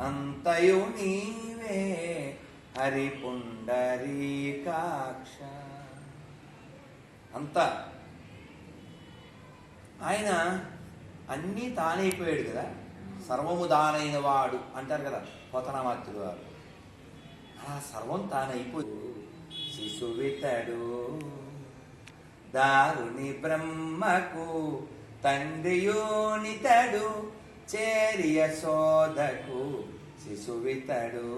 అంతయు నీవే హరి పుండరీకాక్ష అంత. ఆయన అన్నీ తానైపోయాడు కదా. సర్వము దానైన వాడు అంటారు కదా పోతనామాత్రుడు వారు ఆ సర్వం తానైపోయి శిశువితడు దారుని బ్రహ్మకు తండ్రియోనితడు చేరియ సోదకు శిశువితడు.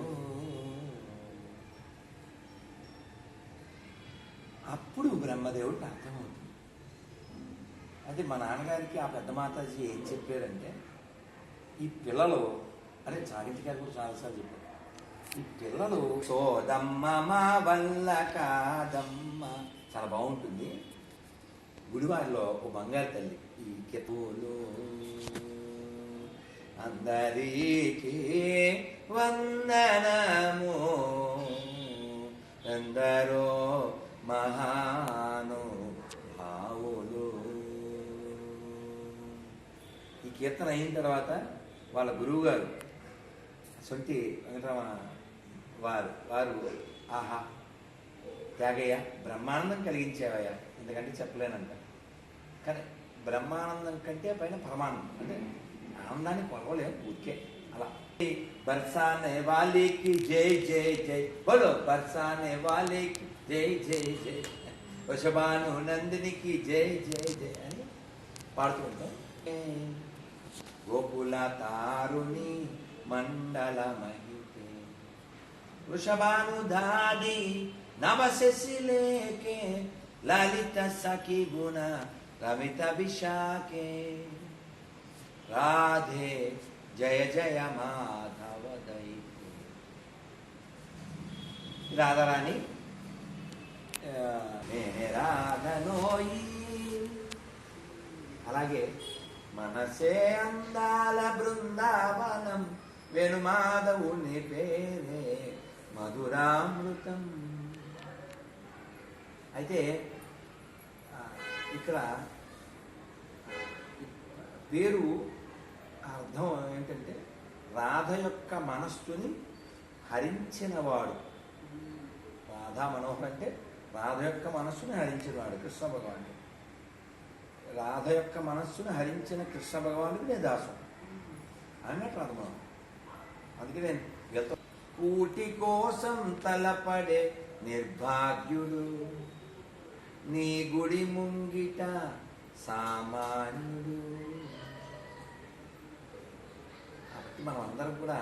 అప్పుడు బ్రహ్మదేవుడికి అర్థమవుతుంది. అది మా నాన్నగారికి ఆ పెద్ద మాతాజీ ఏం చెప్పారంటే ఈ పిల్లలు అరే చాగింటి గారు కూడా చాలాసార్లు చెప్పారు. ఈ పిల్లలు సోదమ్మ మా వల్ల కాదమ్మ. చాలా బాగుంటుంది. గుడివారిలో ఒక బంగారు తల్లి ఈ కెతులు అందరికీ వందనము. ఎందరో మహాను భావులు ఈ కీర్తన అయిన తర్వాత వాళ్ళ గురువు గారు సొంటి వెంకటరమణ వారు వారు ఆహా త్యాగయ్య బ్రహ్మానందం కలిగించేవయ్యా ఎందుకంటే చెప్పలేనంట. కానీ బ్రహ్మానందం కంటే పైన పరమానందం అంటే ఆనందాన్ని కొలవలేం ఊరికే అలా బర్సానే వాలీకి జై జై జై బోలో బర్సానే వాలీకి జై జై జై వృషభాను నందినికి జై జై జై అని పాడుతూ ఉంటాం గోకుల తారుణి మండల మహితే వృషభానుధాది నవశశిలేకే లలిత సఖి గుణ రమిత విశాఖే రాధే జయ జయ మాధవ దైతే రాధారాణి నేనే రాధనోయి అలాగే మనసే అందాల బృందావనం వేణుమాధవుని పేరే మధురామృతం. అయితే ఇక్కడ పేరు అర్థం ఏంటంటే రాధ యొక్క మనస్సుని హరించినవాడు. రాధా మనోహర్ అంటే రాధ యొక్క మనస్సుని హరించినవాడు కృష్ణ భగవానుడు. రాధ యొక్క మనస్సును హరించిన కృష్ణ భగవానుడు నేను దాసం. అన్నట్టు అర్థం అందుకే నేను వెళ్తా. కూటి కోసం తలపడే నిర్భాగ్యుడు నీ గుడి ముంగిట సామాన్యుడు. మనం అందరం కూడా